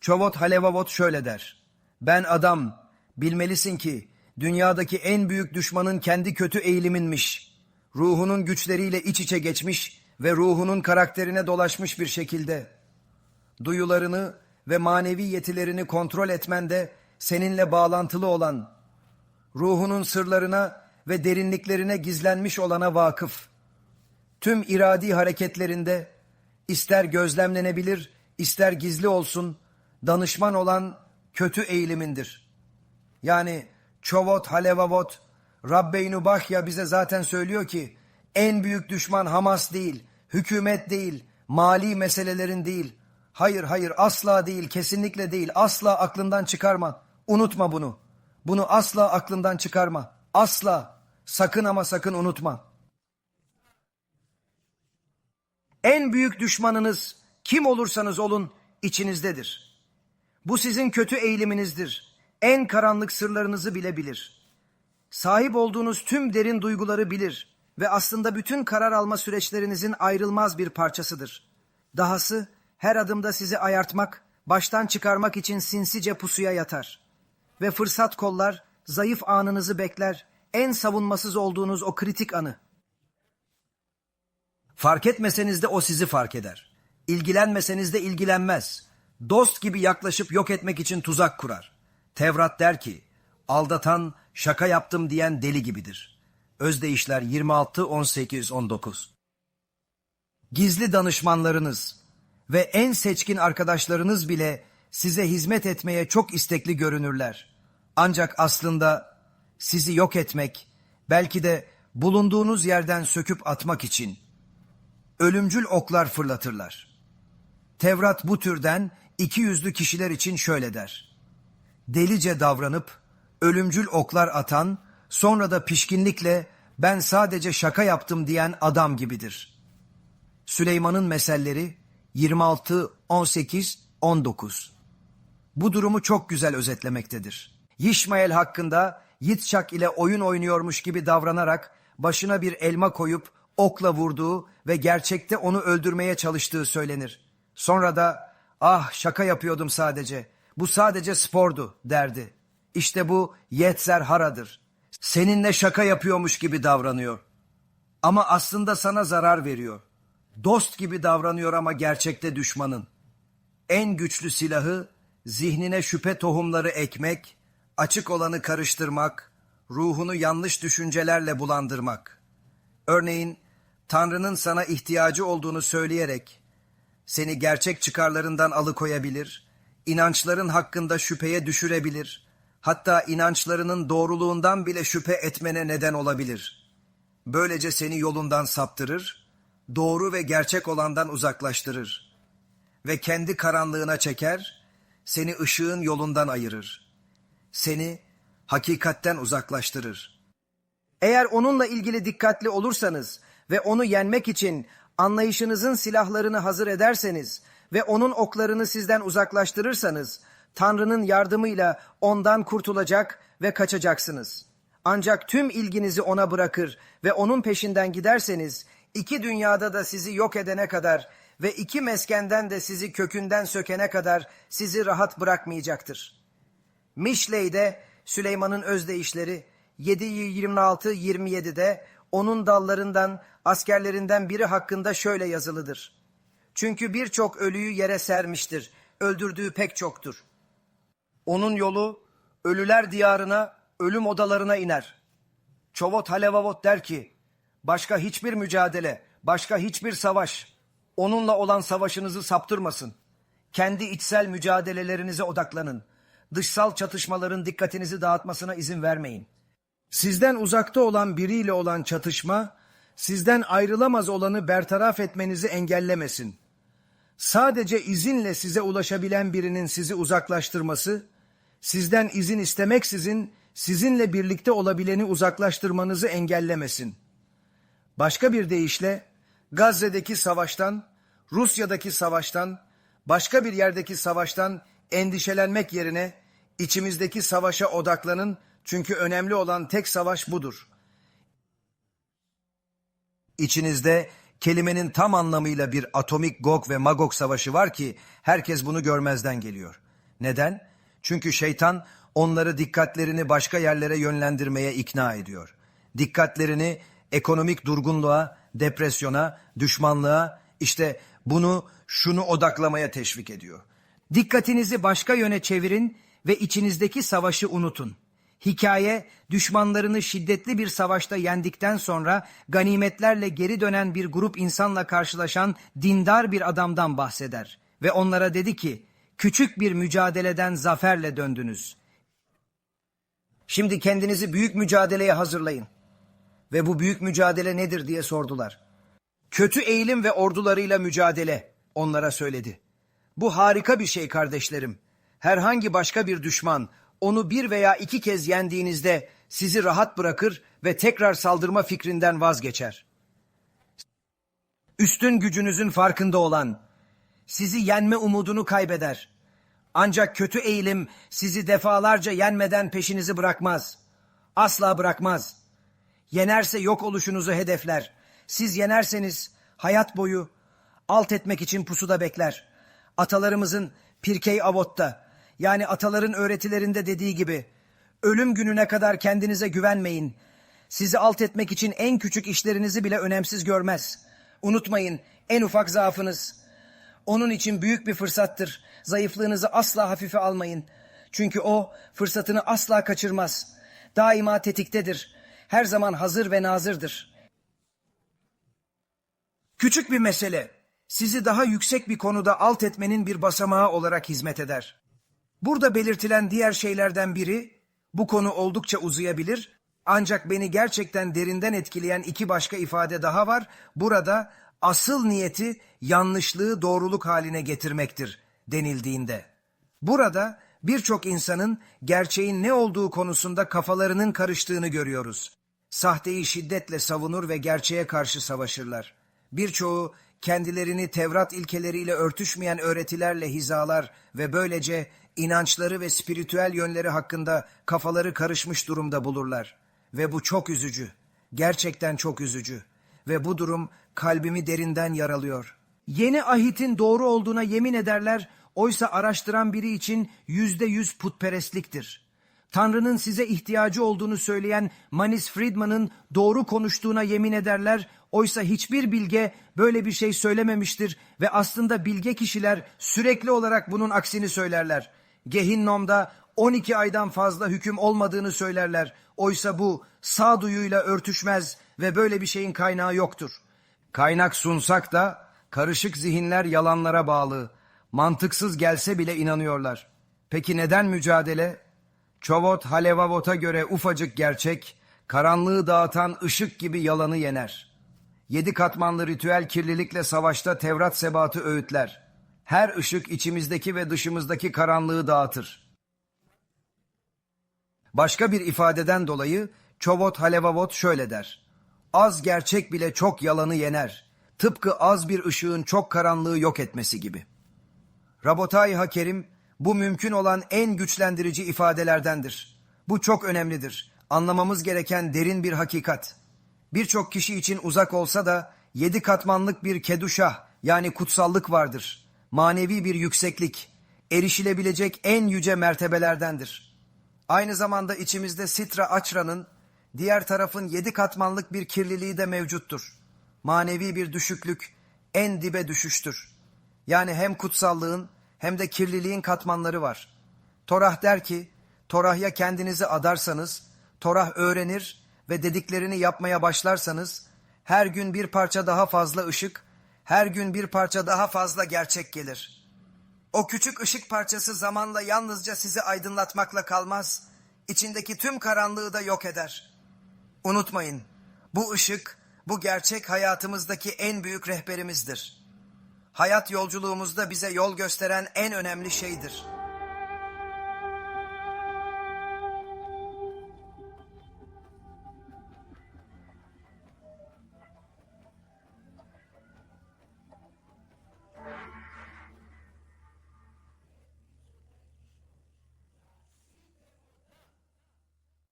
Çovot Halevavot şöyle der. Ben adam, bilmelisin ki dünyadaki en büyük düşmanın kendi kötü eğiliminmiş. Ruhunun güçleriyle iç içe geçmiş ve ruhunun karakterine dolaşmış bir şekilde. Duyularını ve manevi yetilerini kontrol etmende seninle bağlantılı olan, ruhunun sırlarına ve derinliklerine gizlenmiş olana vakıf. Tüm iradi hareketlerinde ister gözlemlenebilir, ister gizli olsun, danışman olan kötü eğilimindir. Yani Çovot Halevavot, Rabbeynu Bahya bize zaten söylüyor ki en büyük düşman Hamas değil, hükümet değil, mali meselelerin değil. Hayır hayır asla değil, kesinlikle değil, asla aklından çıkarma. Unutma bunu. Bunu asla aklından çıkarma. Asla. Sakın ama sakın unutma. En büyük düşmanınız kim olursanız olun içinizdedir. Bu sizin kötü eğiliminizdir. En karanlık sırlarınızı bile bilir. Sahip olduğunuz tüm derin duyguları bilir ve aslında bütün karar alma süreçlerinizin ayrılmaz bir parçasıdır. Dahası her adımda sizi ayartmak, baştan çıkarmak için sinsice pusuya yatar. Ve fırsat kollar zayıf anınızı bekler, en savunmasız olduğunuz o kritik anı. Fark etmeseniz de o sizi fark eder. İlgilenmeseniz de ilgilenmez. Dost gibi yaklaşıp yok etmek için tuzak kurar. Tevrat der ki, aldatan, şaka yaptım diyen deli gibidir. Özdeyişler 26, 18, 19 Gizli danışmanlarınız ve en seçkin arkadaşlarınız bile size hizmet etmeye çok istekli görünürler. Ancak aslında sizi yok etmek, belki de bulunduğunuz yerden söküp atmak için ölümcül oklar fırlatırlar. Tevrat bu türden iki yüzlü kişiler için şöyle der. Delice davranıp ölümcül oklar atan, sonra da pişkinlikle ben sadece şaka yaptım diyen adam gibidir. Süleyman'ın meselleri 26, 18, 19 Bu durumu çok güzel özetlemektedir. Yişmael hakkında Yitzşak ile oyun oynuyormuş gibi davranarak başına bir elma koyup okla vurduğu ve gerçekte onu öldürmeye çalıştığı söylenir. Sonra da ah şaka yapıyordum sadece, bu sadece spordu derdi. İşte bu Yetzer Hara'dır. Seninle şaka yapıyormuş gibi davranıyor. Ama aslında sana zarar veriyor. Dost gibi davranıyor ama gerçekte düşmanın. En güçlü silahı zihnine şüphe tohumları ekmek, açık olanı karıştırmak, ruhunu yanlış düşüncelerle bulandırmak. Örneğin Tanrı'nın sana ihtiyacı olduğunu söyleyerek seni gerçek çıkarlarından alıkoyabilir, inançların hakkında şüpheye düşürebilir, hatta inançlarının doğruluğundan bile şüphe etmene neden olabilir. Böylece seni yolundan saptırır, doğru ve gerçek olandan uzaklaştırır ve kendi karanlığına çeker, seni ışığın yolundan ayırır. Seni hakikatten uzaklaştırır. Eğer onunla ilgili dikkatli olursanız ve onu yenmek için anlayışınızın silahlarını hazır ederseniz ve onun oklarını sizden uzaklaştırırsanız, Tanrı'nın yardımıyla ondan kurtulacak ve kaçacaksınız. Ancak tüm ilginizi ona bırakır ve onun peşinden giderseniz, iki dünyada da sizi yok edene kadar ve iki meskenden de sizi kökünden sökene kadar sizi rahat bırakmayacaktır. Mişley'de Süleyman'ın özdeyişleri 7-26-27'de onun dallarından, askerlerinden biri hakkında şöyle yazılıdır. Çünkü birçok ölüyü yere sermiştir, öldürdüğü pek çoktur. Onun yolu ölüler diyarına, ölüm odalarına iner. Çovot Halevavot der ki, başka hiçbir mücadele, başka hiçbir savaş, onunla olan savaşınızı saptırmasın. Kendi içsel mücadelelerinize odaklanın. Dışsal çatışmaların dikkatinizi dağıtmasına izin vermeyin. Sizden uzakta olan biriyle olan çatışma, sizden ayrılamaz olanı bertaraf etmenizi engellemesin. Sadece izinle size ulaşabilen birinin sizi uzaklaştırması, sizden izin istemeksizin sizinle birlikte olabileni uzaklaştırmanızı engellemesin. Başka bir deyişle Gazze'deki savaştan, Rusya'daki savaştan, başka bir yerdeki savaştan endişelenmek yerine içimizdeki savaşa odaklanın çünkü önemli olan tek savaş budur. İçinizde kelimenin tam anlamıyla bir atomik Gog ve Magog savaşı var ki herkes bunu görmezden geliyor. Neden? Çünkü şeytan onları dikkatlerini başka yerlere yönlendirmeye ikna ediyor. Dikkatlerini ekonomik durgunluğa, depresyona, düşmanlığa, işte bunu, şunu odaklamaya teşvik ediyor. Dikkatinizi başka yöne çevirin ve içinizdeki savaşı unutun. Hikaye, düşmanlarını şiddetli bir savaşta yendikten sonra ganimetlerle geri dönen bir grup insanla karşılaşan dindar bir adamdan bahseder. Ve onlara dedi ki, küçük bir mücadeleden zaferle döndünüz. Şimdi kendinizi büyük mücadeleye hazırlayın. Ve bu büyük mücadele nedir diye sordular. Kötü eğilim ve ordularıyla mücadele onlara söyledi. Bu harika bir şey kardeşlerim. Herhangi başka bir düşman onu bir veya iki kez yendiğinizde sizi rahat bırakır ve tekrar saldırma fikrinden vazgeçer. Üstün gücünüzün farkında olan, sizi yenme umudunu kaybeder. Ancak kötü eğilim sizi defalarca yenmeden peşinizi bırakmaz. Asla bırakmaz. Yenerse yok oluşunuzu hedefler. Siz yenerseniz hayat boyu alt etmek için pusuda bekler. Atalarımızın Pirkei Avot'ta yani ataların öğretilerinde dediği gibi ölüm gününe kadar kendinize güvenmeyin. Sizi alt etmek için en küçük işlerinizi bile önemsiz görmez. Unutmayın en ufak zaafınız. Onun için büyük bir fırsattır. Zayıflığınızı asla hafife almayın. Çünkü o fırsatını asla kaçırmaz. Daima tetiktedir. Her zaman hazır ve nazırdır. Küçük bir mesele sizi daha yüksek bir konuda alt etmenin bir basamağı olarak hizmet eder. Burada belirtilen diğer şeylerden biri bu konu oldukça uzayabilir ancak beni gerçekten derinden etkileyen iki başka ifade daha var. Burada asıl niyeti yanlışlığı doğruluk haline getirmektir denildiğinde. Burada birçok insanın gerçeğin ne olduğu konusunda kafalarının karıştığını görüyoruz. Sahteyi şiddetle savunur ve gerçeğe karşı savaşırlar. Birçoğu kendilerini Tevrat ilkeleriyle örtüşmeyen öğretilerle hizalar ve böylece inançları ve spiritüel yönleri hakkında kafaları karışmış durumda bulurlar. Ve bu çok üzücü. Gerçekten çok üzücü. Ve bu durum kalbimi derinden yaralıyor. Yeni ahitin doğru olduğuna yemin ederler, oysa araştıran biri için yüzde yüz putperestliktir. Tanrı'nın size ihtiyacı olduğunu söyleyen Manis Friedman'ın doğru konuştuğuna yemin ederler, oysa hiçbir bilge böyle bir şey söylememiştir ve aslında bilge kişiler sürekli olarak bunun aksini söylerler. Gehinnom'da 12 aydan fazla hüküm olmadığını söylerler. Oysa bu sağduyuyla örtüşmez ve böyle bir şeyin kaynağı yoktur. Kaynak sunsak da karışık zihinler yalanlara bağlı. Mantıksız gelse bile inanıyorlar. Peki neden mücadele? Çovot Halevavot'a göre ufacık gerçek, karanlığı dağıtan ışık gibi yalanı yener. Yedi katmanlı ritüel kirlilikle savaşta Tevrat sebatı öğütler. Her ışık içimizdeki ve dışımızdaki karanlığı dağıtır. Başka bir ifadeden dolayı Çovot Halevavot şöyle der. Az gerçek bile çok yalanı yener. Tıpkı az bir ışığın çok karanlığı yok etmesi gibi. Rabotai Hakerim bu mümkün olan en güçlendirici ifadelerdendir. Bu çok önemlidir. Anlamamız gereken derin bir hakikat. Birçok kişi için uzak olsa da yedi katmanlık bir keduşah yani kutsallık vardır. Manevi bir yükseklik, erişilebilecek en yüce mertebelerdendir. Aynı zamanda içimizde Sitra Açra'nın diğer tarafın yedi katmanlık bir kirliliği de mevcuttur. Manevi bir düşüklük, en dibe düşüştür. Yani hem kutsallığın hem de kirliliğin katmanları var. Torah der ki, Torah'ya kendinizi adarsanız, Torah öğrenir ve dediklerini yapmaya başlarsanız, her gün bir parça daha fazla ışık, her gün bir parça daha fazla gerçek gelir. O küçük ışık parçası zamanla yalnızca sizi aydınlatmakla kalmaz, içindeki tüm karanlığı da yok eder. Unutmayın, bu ışık, bu gerçek hayatımızdaki en büyük rehberimizdir. Hayat yolculuğumuzda bize yol gösteren en önemli şeydir.